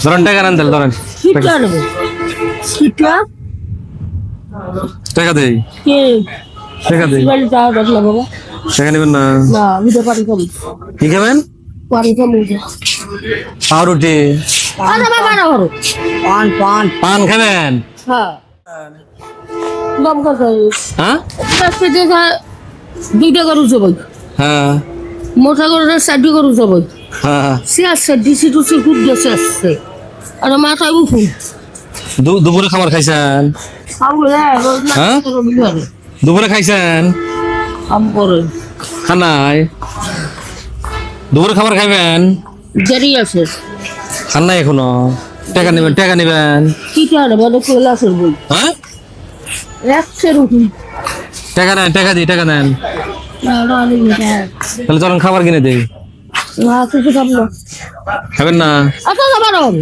ধরেন টাকা নেন তাহলে ধরেন। টাকা দেই। টাকা দেই। টাকা নেবেন না? কি খাবেন? পাউরুটি। করো পান খাবেন? হ্যাঁ। হ্যাঁ? দুইটা গরু হ্যাঁ মোটা গরুটা চারটি গরু যাবই হ্যাঁ। সে আসছে ডিসি টুসি খুব গেছে আসছে আর মাথায় উঠুন দুপুরে খাবার খাইছেন? দুপুরে খাইছেন? দুপুরে খাবার খাইবেন? দেরি আছে। খান নাই এখনও? টাকা নেবেন টাকা নেবেন? কি কারণে মানে কৈলাসের বই। হ্যাঁ একশের উঠুন টাকা নেন টাকা দিই টাকা নেন। তাহলে চলেন খাবার কিনে দিই। কিছু না খাবেন না আচ্ছা যাবার হবে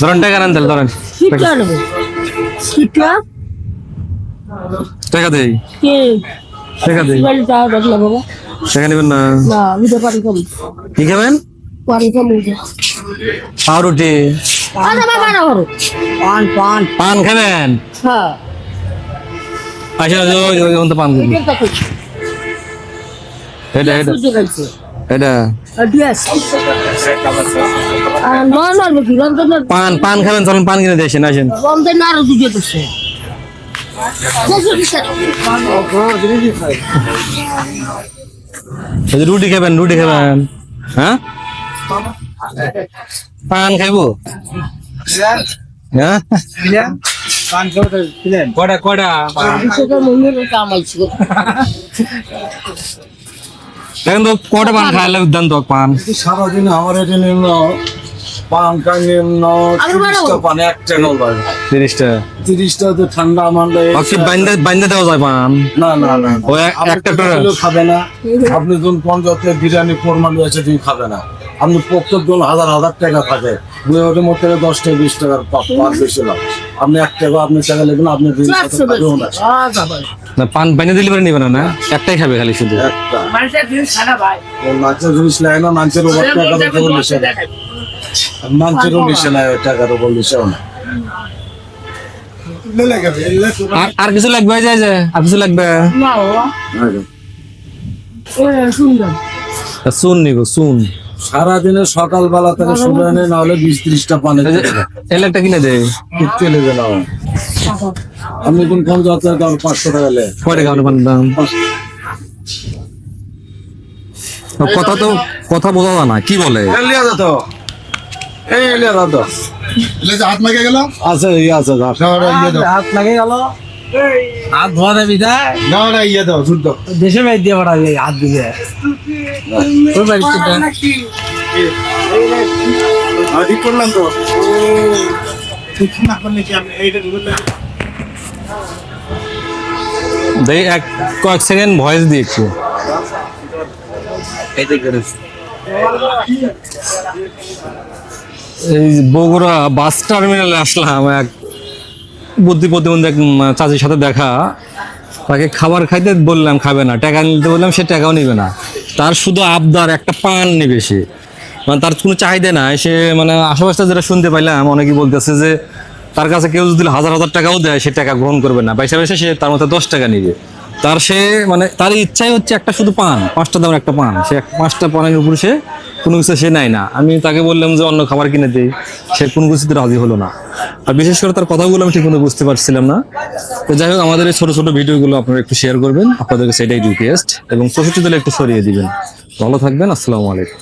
ধরেন টাকা নেন তাহলে ধরেন কিটা নেবে কিটা টাকা দেই কে টাকা দেই বাড়ি যাওয়া দেখলে বাবা টাকা নেবেন না না ভিডিও পারি কম কি খাবেন পারি কম পাউরুটি পান খাবেন হ্যাঁ আচ্ছা পান দিবি। এটা এটা এটা? নাকি রমজানের পান পান খাবেন চলেন পান কিনে দিয়েছেন আসেন রমজান আরও দুটো দিচ্ছে রুটি খাবেন রুটি খাবেন। হ্যাঁ? পান খাইবো? হ্যাঁ? কটা কটা? দেখেন তো কটা পান খাইলে উদ্যান তো পান। সারাদিন আমার এটা নিম্ন নিম্ন? তিরিশটা পান এক চ্যানেল বাড়ে তিরিশটা। তিরিশটা তো ঠান্ডা বাকি বাইন্দা বাইন্দা দেওয়া যায় পান। না না না ও একটা করে- খাবে না। আপনি যখন পঞ্চায়েতের বিরিয়ানি ফরমালি আছে তুমি খাবে না। আপনি প্রত্যেক জন হাজার হাজার টাকা থাকে। দুই ওটার মধ্যে থেকে দশ টাকা বিশ টাকার পার বেশি লাভ আপনি এক টাকা আপনি টাকা নেবেন আপনি দিন সাথে খাবেও না পান বাইন্দা দিলে পারে নিবে না না? একটাই খাবে খালি শুধু। জিনিস না না টাকার না আর- আর কিছু লাগবে যায় যে আর কিছু লাগবে? সুন্দর শুন নিগো শুন সারাদিনে সকালবেলা থেকে শুরু হয় না হলে বিশ ত্রিশটা পানি এলে একটা কিনে দে। তেলে দিলাম আপনি কোন কোন যাত্রা দাম? পাঁচশো টাকা লে দাম? কথা তো কথা বোঝা যায় না কি বলে? লিয়া যেত এই লিয়া যেত হাত মাকে গেল? আছে ইয়ে আছে হাত লাগে গেল। হাত ধোয়া দেবি না না ইয়ে দাও শুদ্ধ দেশে বাইর দিয়ে পড়া হাত দিয়ে। ওই বাড়ি ঠিক করলাম তো। না করলে কি আমি এইটা দেখ এক কয়েক সেকেন্ড ভয়েস দিয়ে একটু এই বগুড়া বাস টার্মিনালে আসলাম এক বুদ্ধি প্রতিবন্ধী চাচির সাথে দেখা। তাকে খাবার খাইতে বললাম, খাবে না। টাকা নিতে বললাম, সে টাকাও নেবে না। তার শুধু আবদার, একটা পান নেবে সে। মানে তার কোনো চাহিদা নাই। সে মানে আশেপাশে যেটা শুনতে পাইলাম, অনেকেই বলতেছে যে, তার কাছে কেউ যদি হাজার হাজার টাকাও দেয়, সে টাকা গ্রহণ করবে না। পয়সা পয়সা সে তার মধ্যে দশ টাকা নিবে। তার সে মানে তার ইচ্ছাই হচ্ছে একটা শুধু পান, পাঁচটা দামের একটা পান। সে পাঁচটা পানের উপরে সে কোনো কিছু সে নেয় না। আমি তাকে বললাম যে, অন্য খাবার কিনে দিই সে কোনো কিছুতে রাজি হলো না। আর বিশেষ করে তার কথাগুলো আমি ঠিক মতো বুঝতে পারছিলাম না। তো যাই হোক, আমাদের এই ছোটো ছোটো ভিডিওগুলো আপনারা একটু শেয়ার করবেন। আপনাদেরকে সেটাই রিকোয়েস্ট এবং চোখে দিলে একটু সরিয়ে দিবেন। ভালো থাকবেন, আসসালামু আলাইকুম।